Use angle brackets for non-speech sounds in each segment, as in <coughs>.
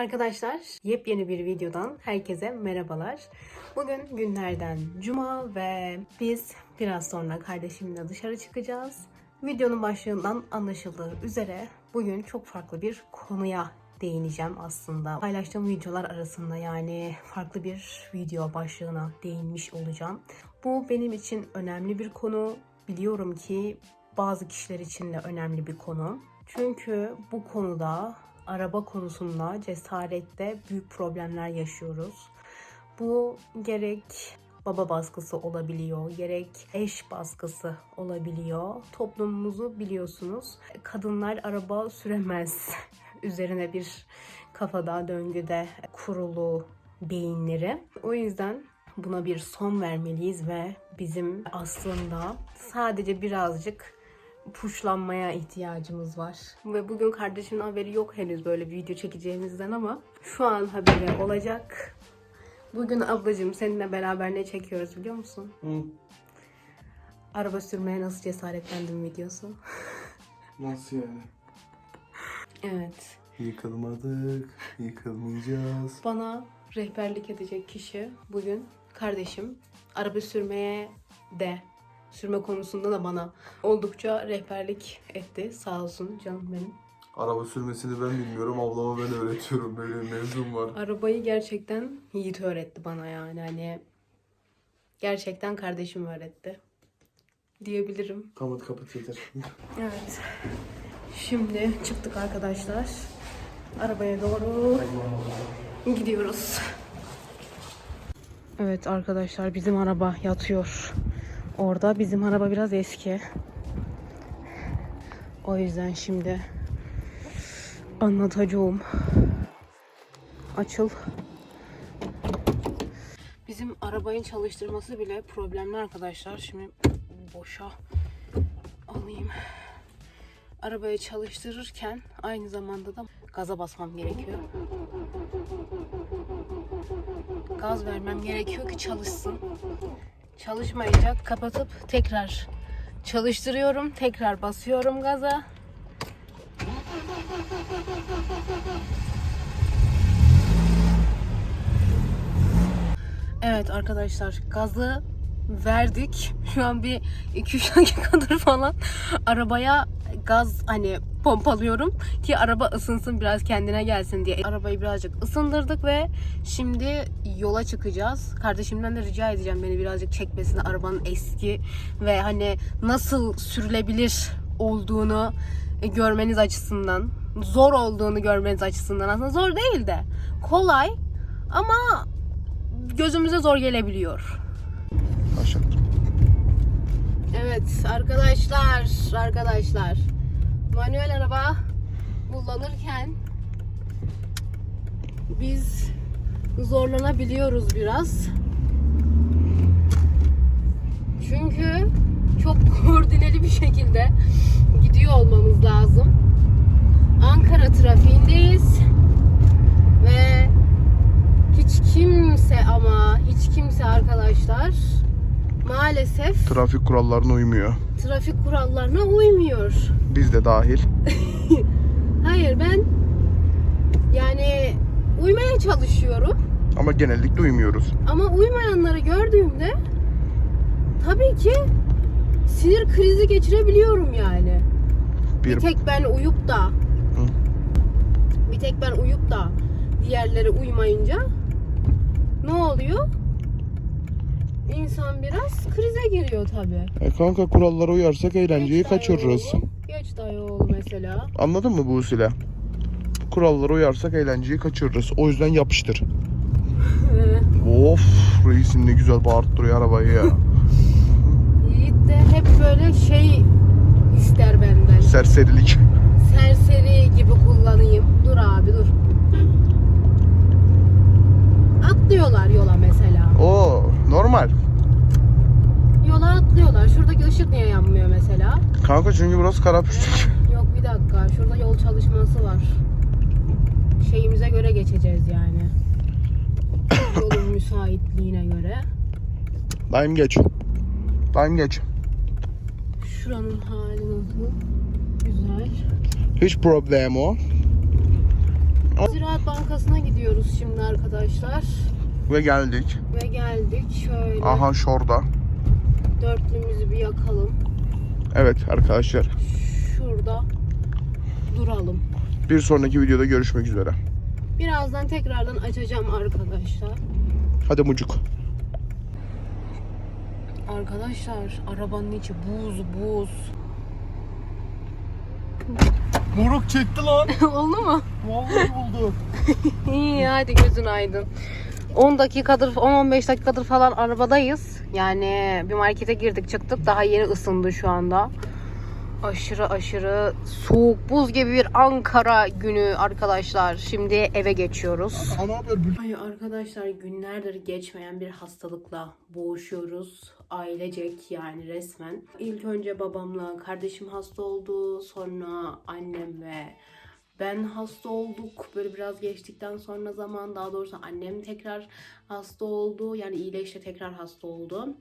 Arkadaşlar yepyeni bir videodan herkese merhabalar. Bugün günlerden cuma ve biz biraz sonra kardeşimle dışarı çıkacağız. Videonun başlığından anlaşıldığı üzere bugün çok farklı bir konuya değineceğim aslında. Paylaştığım videolar arasında yani farklı bir video başlığına değinmiş olacağım. Bu benim için önemli bir konu. Biliyorum ki bazı kişiler için de önemli bir konu. Çünkü bu konuda araba konusunda cesarette büyük problemler yaşıyoruz. Bu gerek baba baskısı olabiliyor, gerek eş baskısı olabiliyor. Toplumumuzu biliyorsunuz. Kadınlar araba süremez <laughs> üzerine bir kafada döngüde kurulu beyinleri. O yüzden buna bir son vermeliyiz ve bizim aslında sadece birazcık puşlanmaya ihtiyacımız var. Ve bugün kardeşimin haberi yok henüz böyle bir video çekeceğimizden ama şu an haberi olacak. Bugün ablacığım seninle beraber ne çekiyoruz biliyor musun? Hı. Araba sürmeye nasıl cesaretlendim videosu. <laughs> Nasıl yani? Evet. Yıkılmadık, yıkılmayacağız. Bana rehberlik edecek kişi bugün kardeşim. Araba sürmeye de sürme konusunda da bana oldukça rehberlik etti. Sağ olsun canım benim. Araba sürmesini ben bilmiyorum, ablama ben öğretiyorum. Böyle bir mevzum var. Arabayı gerçekten Yiğit öğretti bana yani hani gerçekten kardeşim öğretti diyebilirim. Kapat kapat yeter. Evet. Şimdi çıktık arkadaşlar. Arabaya doğru gidiyoruz. Evet arkadaşlar bizim araba yatıyor. Orada bizim araba biraz eski. O yüzden şimdi anlatacağım. Açıl. Bizim arabayı çalıştırması bile problemli arkadaşlar. Şimdi boşa alayım. Arabayı çalıştırırken aynı zamanda da gaza basmam gerekiyor. Gaz vermem gerekiyor ki çalışsın. Çalışmayacak. Kapatıp tekrar çalıştırıyorum. Tekrar basıyorum gaza. Evet arkadaşlar gazı verdik. Şu an bir 2-3 dakikadır falan arabaya gaz hani pompalıyorum ki araba ısınsın biraz kendine gelsin diye. Arabayı birazcık ısındırdık ve şimdi yola çıkacağız. Kardeşimden de rica edeceğim beni birazcık çekmesini arabanın eski ve hani nasıl sürülebilir olduğunu görmeniz açısından zor olduğunu görmeniz açısından aslında zor değil de kolay ama gözümüze zor gelebiliyor. Aşağı. Evet arkadaşlar, arkadaşlar. Manuel araba kullanırken biz zorlanabiliyoruz biraz. Çünkü çok <laughs> koordineli bir şekilde gidiyor olmamız lazım. Ankara trafiğindeyiz ve hiç kimse ama hiç kimse arkadaşlar maalesef Trafik kurallarına uymuyor. trafik kurallarına uymuyor. Biz de dahil. <laughs> Hayır ben yani uymaya çalışıyorum Ama genellikle uymuyoruz. ama uymayanları gördüğümde tabii ki sinir krizi geçirebiliyorum yani. Bir, Bir tek ben uyup da bir tek ben uyup da diğerleri uymayınca ne oluyor? İnsan biraz krize giriyor tabii. E kanka kurallara uyarsak eğlenceyi Geç dayı kaçırırız. oğlu, Geç dayı oğlu mesela. Anladın mı bu Sile? Kurallara uyarsak eğlenceyi kaçırırız. O yüzden yapıştır. <laughs> of reisim ne güzel bağırttırıyor arabayı ya. Yiğit de hep böyle şey ister benden. Serserilik. Serseri gibi kullanayım. Dur abi dur. Atlıyorlar yola mesela. O normal. Yola atlıyorlar. Şuradaki ışık niye yanmıyor mesela? Kanka çünkü burası Karapüştük. Yok bir dakika. Şurada yol çalışması var. Şeyimize göre geçeceğiz yani. <coughs> Yolun müsaitliğine göre. Daim geç. Daim geç. Şuranın hali nasıl? Güzel. Hiç problem o. Ziraat Bankası'na gidiyoruz şimdi arkadaşlar. Ve geldik. Ve geldik. Şöyle Aha şurada. Dörtlümüzü bir yakalım. Evet arkadaşlar. Şurada duralım. Bir sonraki videoda görüşmek üzere. Birazdan tekrardan açacağım arkadaşlar. Hadi mucuk. Arkadaşlar arabanın içi buz buz. Moruk çekti lan. <laughs> Oldu mu? Vallahi oldu. <laughs> İyi hadi gözün aydın. 10 dakikadır 10-15 dakikadır falan arabadayız. Yani bir markete girdik çıktık daha yeni ısındı şu anda. Aşırı aşırı soğuk buz gibi bir Ankara günü arkadaşlar. Şimdi eve geçiyoruz. Ay arkadaşlar günlerdir geçmeyen bir hastalıkla boğuşuyoruz. Ailecek yani resmen. İlk önce babamla kardeşim hasta oldu. Sonra annem ve ben hasta olduk. Böyle biraz geçtikten sonra zaman daha doğrusu annem tekrar hasta oldu. Yani iyileşti tekrar hasta oldu.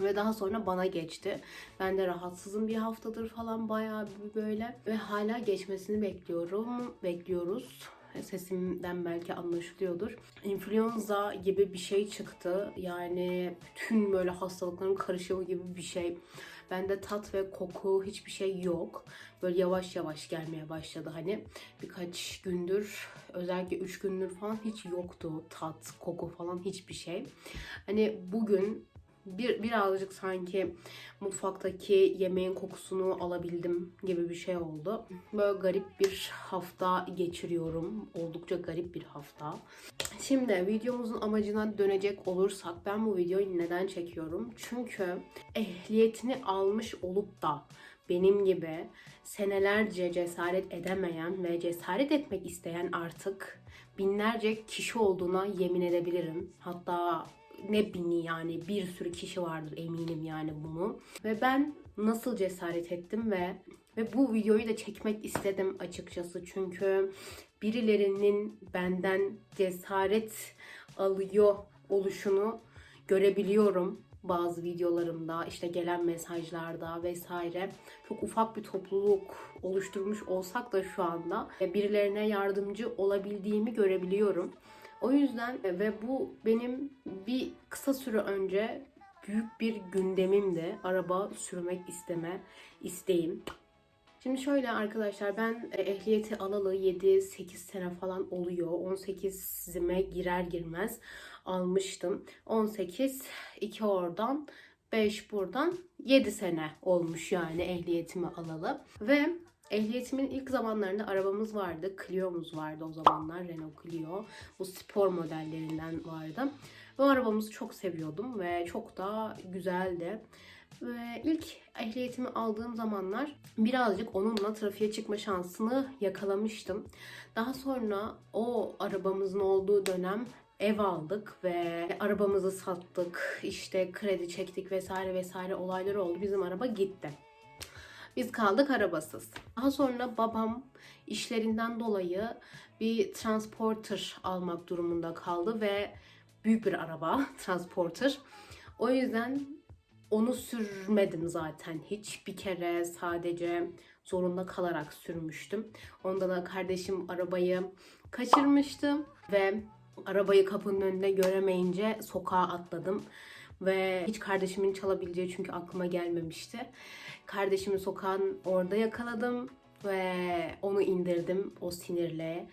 Ve daha sonra bana geçti. Ben de rahatsızım bir haftadır falan bayağı bir böyle. Ve hala geçmesini bekliyorum. Bekliyoruz. Sesimden belki anlaşılıyordur. İnfluenza gibi bir şey çıktı. Yani bütün böyle hastalıkların karışımı gibi bir şey. Bende tat ve koku hiçbir şey yok. Böyle yavaş yavaş gelmeye başladı hani. Birkaç gündür özellikle 3 gündür falan hiç yoktu tat, koku falan hiçbir şey. Hani bugün bir birazcık sanki mutfaktaki yemeğin kokusunu alabildim gibi bir şey oldu. Böyle garip bir hafta geçiriyorum. Oldukça garip bir hafta. Şimdi videomuzun amacına dönecek olursak ben bu videoyu neden çekiyorum? Çünkü ehliyetini almış olup da benim gibi senelerce cesaret edemeyen ve cesaret etmek isteyen artık binlerce kişi olduğuna yemin edebilirim. Hatta ne bini yani bir sürü kişi vardır eminim yani bunu. Ve ben nasıl cesaret ettim ve ve bu videoyu da çekmek istedim açıkçası. Çünkü birilerinin benden cesaret alıyor oluşunu görebiliyorum bazı videolarımda işte gelen mesajlarda vesaire çok ufak bir topluluk oluşturmuş olsak da şu anda birilerine yardımcı olabildiğimi görebiliyorum. O yüzden ve bu benim bir kısa süre önce büyük bir gündemimdi. Araba sürmek isteme isteğim. Şimdi şöyle arkadaşlar ben e, ehliyeti alalı 7-8 sene falan oluyor. 18'ime girer girmez almıştım. 18, 2 oradan, 5 buradan 7 sene olmuş yani ehliyetimi alalı. Ve Ehliyetimin ilk zamanlarında arabamız vardı. Clio'muz vardı o zamanlar. Renault Clio. Bu spor modellerinden vardı. Bu arabamızı çok seviyordum ve çok da güzeldi. Ve ilk ehliyetimi aldığım zamanlar birazcık onunla trafiğe çıkma şansını yakalamıştım. Daha sonra o arabamızın olduğu dönem ev aldık ve arabamızı sattık. İşte kredi çektik vesaire vesaire olaylar oldu. Bizim araba gitti. Biz kaldık arabasız. Daha sonra babam işlerinden dolayı bir transporter almak durumunda kaldı ve büyük bir araba <laughs> transporter. O yüzden onu sürmedim zaten hiç. Bir kere sadece zorunda kalarak sürmüştüm. Onda da kardeşim arabayı kaçırmıştı ve arabayı kapının önünde göremeyince sokağa atladım. Ve hiç kardeşimin çalabileceği çünkü aklıma gelmemişti. Kardeşimi sokağın orada yakaladım ve onu indirdim o sinirle.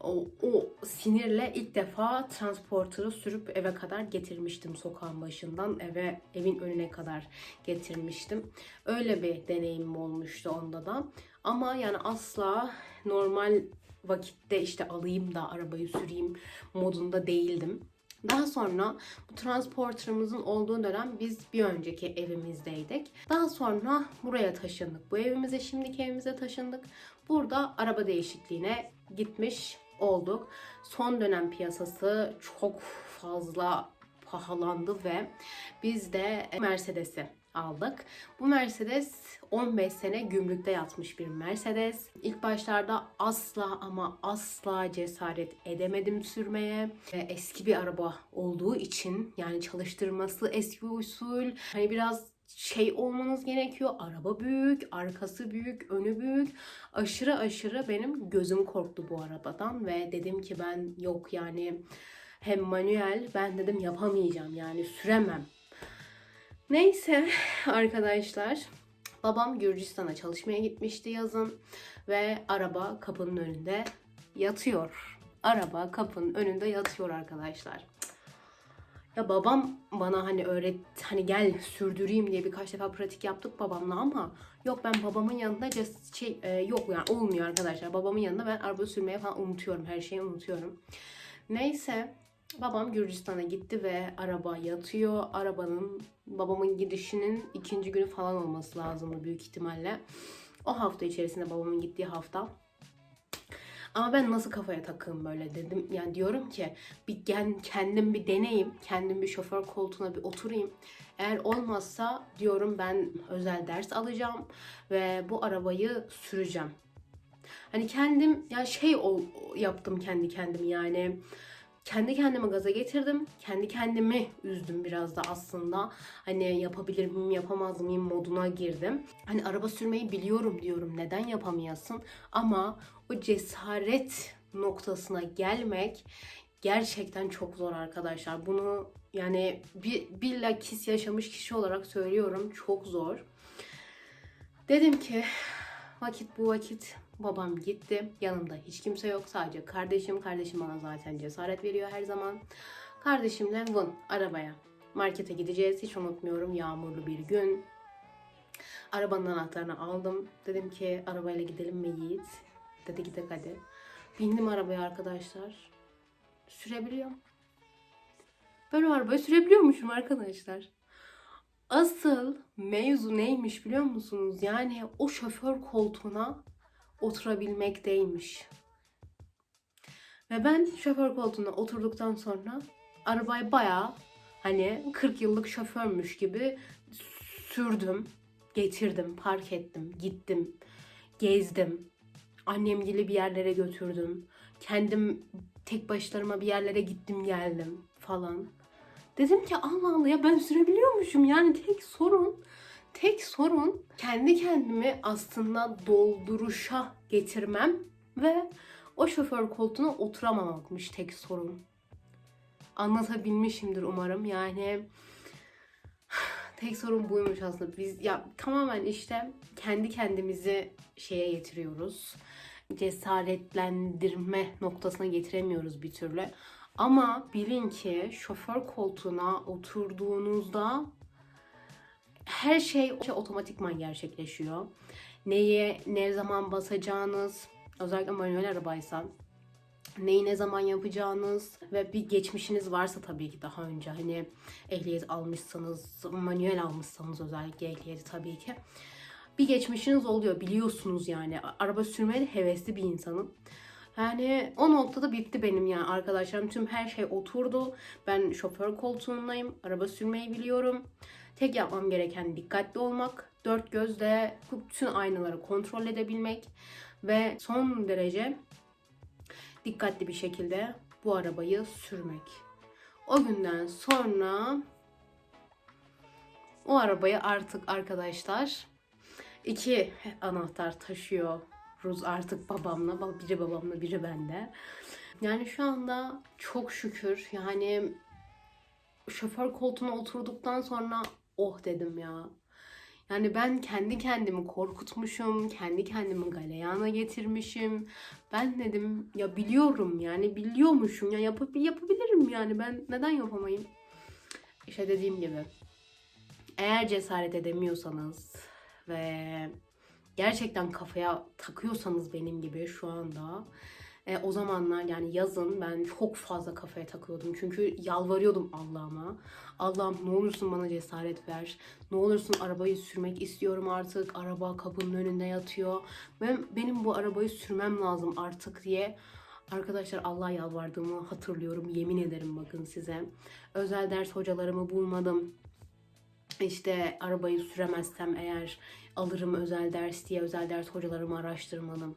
O, o sinirle ilk defa transporter'ı sürüp eve kadar getirmiştim sokağın başından eve evin önüne kadar getirmiştim. Öyle bir deneyimim olmuştu onda da. Ama yani asla normal vakitte işte alayım da arabayı süreyim modunda değildim. Daha sonra bu transporterımızın olduğu dönem biz bir önceki evimizdeydik. Daha sonra buraya taşındık. Bu evimize şimdiki evimize taşındık. Burada araba değişikliğine gitmiş olduk. Son dönem piyasası çok fazla pahalandı ve biz de Mercedes'i aldık. Bu Mercedes 15 sene gümrükte yatmış bir Mercedes. İlk başlarda asla ama asla cesaret edemedim sürmeye. Ve eski bir araba olduğu için yani çalıştırması eski usul. Hani biraz şey olmanız gerekiyor. Araba büyük, arkası büyük, önü büyük. Aşırı aşırı benim gözüm korktu bu arabadan ve dedim ki ben yok yani hem manuel ben dedim yapamayacağım yani süremem. Neyse <laughs> arkadaşlar babam Gürcistan'a çalışmaya gitmişti yazın ve araba kapının önünde yatıyor. Araba kapının önünde yatıyor arkadaşlar. Ya babam bana hani öğret hani gel sürdüreyim diye birkaç defa pratik yaptık babamla ama yok ben babamın yanında just şey e, yok yani olmuyor arkadaşlar. Babamın yanında ben araba sürmeye falan unutuyorum. Her şeyi unutuyorum. Neyse babam Gürcistan'a gitti ve araba yatıyor. Arabanın babamın gidişinin ikinci günü falan olması lazımdı büyük ihtimalle. O hafta içerisinde babamın gittiği hafta. Ama ben nasıl kafaya takığım böyle dedim. Yani diyorum ki bir gen, kendim bir deneyim. Kendim bir şoför koltuğuna bir oturayım. Eğer olmazsa diyorum ben özel ders alacağım ve bu arabayı süreceğim. Hani kendim ya şey ol, yaptım kendi kendimi yani kendi kendime gaza getirdim. Kendi kendimi üzdüm biraz da aslında. Hani yapabilir miyim, yapamaz mıyım moduna girdim. Hani araba sürmeyi biliyorum diyorum. Neden yapamayasın? Ama o cesaret noktasına gelmek gerçekten çok zor arkadaşlar. Bunu yani bir bilakis yaşamış kişi olarak söylüyorum. Çok zor. Dedim ki vakit bu vakit babam gitti. Yanımda hiç kimse yok. Sadece kardeşim. Kardeşim bana zaten cesaret veriyor her zaman. Kardeşimle vın arabaya. Markete gideceğiz. Hiç unutmuyorum. Yağmurlu bir gün. Arabanın anahtarını aldım. Dedim ki arabayla gidelim mi Yiğit? Dedi gidelim hadi. Bindim arabaya arkadaşlar. Sürebiliyorum. Ben o arabayı sürebiliyormuşum arkadaşlar. Asıl mevzu neymiş biliyor musunuz? Yani o şoför koltuğuna oturabilmekteymiş. Ve ben şoför koltuğuna oturduktan sonra arabayı bayağı hani 40 yıllık şoförmüş gibi sürdüm, getirdim, park ettim, gittim, gezdim. Annemgili bir yerlere götürdüm. Kendim tek başlarıma bir yerlere gittim geldim falan. Dedim ki Allah Allah ya ben sürebiliyormuşum. Yani tek sorun tek sorun kendi kendimi aslında dolduruşa getirmem ve o şoför koltuğuna oturamamakmış tek sorun. Anlatabilmişimdir umarım. Yani <sighs> tek sorun buymuş aslında. Biz ya tamamen işte kendi kendimizi şeye getiriyoruz. Cesaretlendirme noktasına getiremiyoruz bir türlü. Ama bilin ki şoför koltuğuna oturduğunuzda her şey otomatikman gerçekleşiyor. Neye ne zaman basacağınız, özellikle manuel arabaysa neyi ne zaman yapacağınız ve bir geçmişiniz varsa tabii ki daha önce hani ehliyet almışsanız, manuel almışsanız özellikle ehliyeti tabii ki bir geçmişiniz oluyor biliyorsunuz yani. Araba sürmeye de hevesli bir insanım. Yani o noktada bitti benim yani arkadaşlarım. Tüm her şey oturdu. Ben şoför koltuğundayım. Araba sürmeyi biliyorum. Tek yapmam gereken dikkatli olmak. Dört gözle bütün aynaları kontrol edebilmek. Ve son derece dikkatli bir şekilde bu arabayı sürmek. O günden sonra o arabayı artık arkadaşlar iki anahtar taşıyoruz artık babamla. Biri babamla biri bende. Yani şu anda çok şükür yani şoför koltuğuna oturduktan sonra oh dedim ya. Yani ben kendi kendimi korkutmuşum, kendi kendimi galeyana getirmişim. Ben dedim ya biliyorum yani biliyormuşum ya yapıp yapabilirim yani ben neden yapamayayım? İşte dediğim gibi eğer cesaret edemiyorsanız ve gerçekten kafaya takıyorsanız benim gibi şu anda e, o zamanlar yani yazın ben çok fazla kafaya takıyordum. Çünkü yalvarıyordum Allah'ıma. Allah'ım ne olursun bana cesaret ver. Ne olursun arabayı sürmek istiyorum artık. Araba kapının önünde yatıyor. Ben benim bu arabayı sürmem lazım artık diye Arkadaşlar Allah yalvardığımı hatırlıyorum. Yemin ederim bakın size. Özel ders hocalarımı bulmadım. İşte arabayı süremezsem eğer alırım özel ders diye özel ders hocalarımı araştırmadım.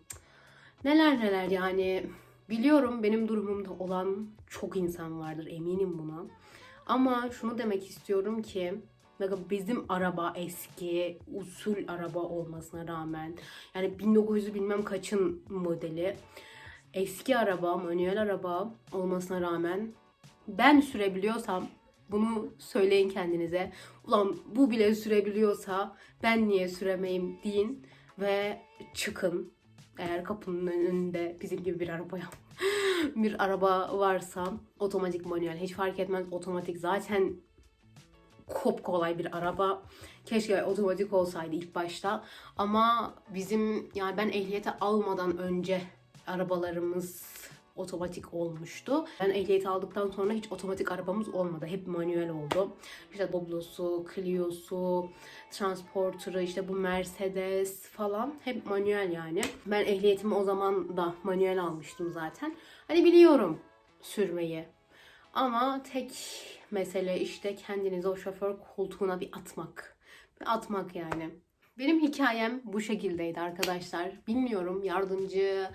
Neler neler yani biliyorum benim durumumda olan çok insan vardır eminim buna. Ama şunu demek istiyorum ki bizim araba eski, usul araba olmasına rağmen yani 1900 bilmem kaçın modeli eski araba, manuel araba olmasına rağmen ben sürebiliyorsam bunu söyleyin kendinize. Ulan bu bile sürebiliyorsa ben niye süremeyim deyin ve çıkın. Eğer kapının önünde bizim gibi bir araba <laughs> bir araba varsa otomatik manuel hiç fark etmez otomatik zaten kop kolay bir araba. Keşke otomatik olsaydı ilk başta. Ama bizim yani ben ehliyete almadan önce arabalarımız otomatik olmuştu. Ben ehliyeti aldıktan sonra hiç otomatik arabamız olmadı. Hep manuel oldu. İşte Doblo'su, Clio'su, Transporter'ı, işte bu Mercedes falan hep manuel yani. Ben ehliyetimi o zaman da manuel almıştım zaten. Hani biliyorum sürmeyi. Ama tek mesele işte kendinizi o şoför koltuğuna bir atmak. Bir atmak yani. Benim hikayem bu şekildeydi arkadaşlar. Bilmiyorum yardımcı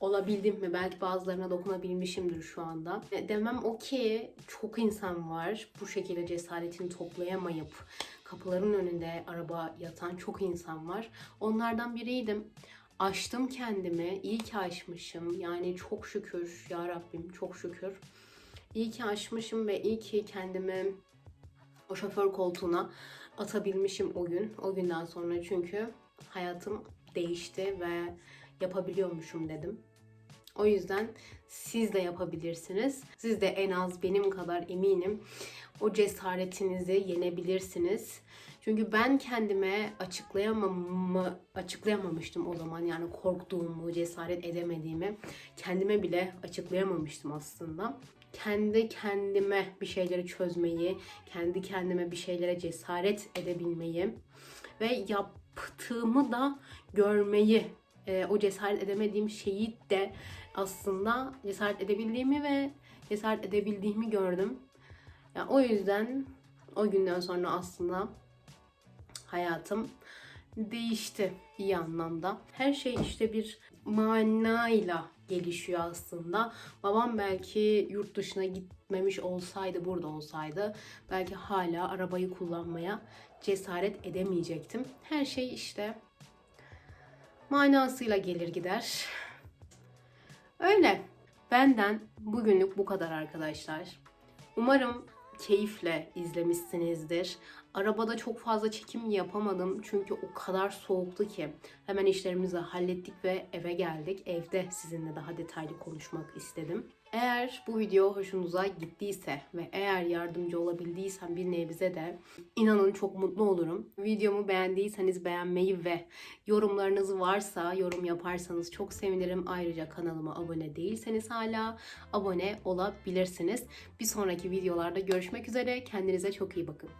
olabildim mi? Belki bazılarına dokunabilmişimdir şu anda. E, Demem o ki çok insan var bu şekilde cesaretini toplayamayıp kapıların önünde araba yatan çok insan var. Onlardan biriydim. Aştım kendimi. İyi ki aşmışım. Yani çok şükür ya Rabbim çok şükür. İyi ki aşmışım ve iyi ki kendimi o şoför koltuğuna atabilmişim o gün. O günden sonra çünkü hayatım değişti ve yapabiliyormuşum dedim. O yüzden siz de yapabilirsiniz. Siz de en az benim kadar eminim o cesaretinizi yenebilirsiniz. Çünkü ben kendime açıklayamamı açıklayamamıştım o zaman yani korktuğumu, cesaret edemediğimi kendime bile açıklayamamıştım aslında. Kendi kendime bir şeyleri çözmeyi, kendi kendime bir şeylere cesaret edebilmeyi ve yaptığımı da görmeyi, e, o cesaret edemediğim şeyi de aslında cesaret edebildiğimi ve cesaret edebildiğimi gördüm. Yani o yüzden o günden sonra aslında hayatım değişti iyi anlamda. Her şey işte bir manayla gelişiyor aslında. Babam belki yurt dışına gitmemiş olsaydı, burada olsaydı belki hala arabayı kullanmaya cesaret edemeyecektim. Her şey işte manasıyla gelir gider. Öyle. Benden bugünlük bu kadar arkadaşlar. Umarım keyifle izlemişsinizdir. Arabada çok fazla çekim yapamadım çünkü o kadar soğuktu ki. Hemen işlerimizi hallettik ve eve geldik. Evde sizinle daha detaylı konuşmak istedim. Eğer bu video hoşunuza gittiyse ve eğer yardımcı olabildiysem bir nebze de inanın çok mutlu olurum. Videomu beğendiyseniz beğenmeyi ve yorumlarınız varsa yorum yaparsanız çok sevinirim. Ayrıca kanalıma abone değilseniz hala abone olabilirsiniz. Bir sonraki videolarda görüşmek üzere. Kendinize çok iyi bakın.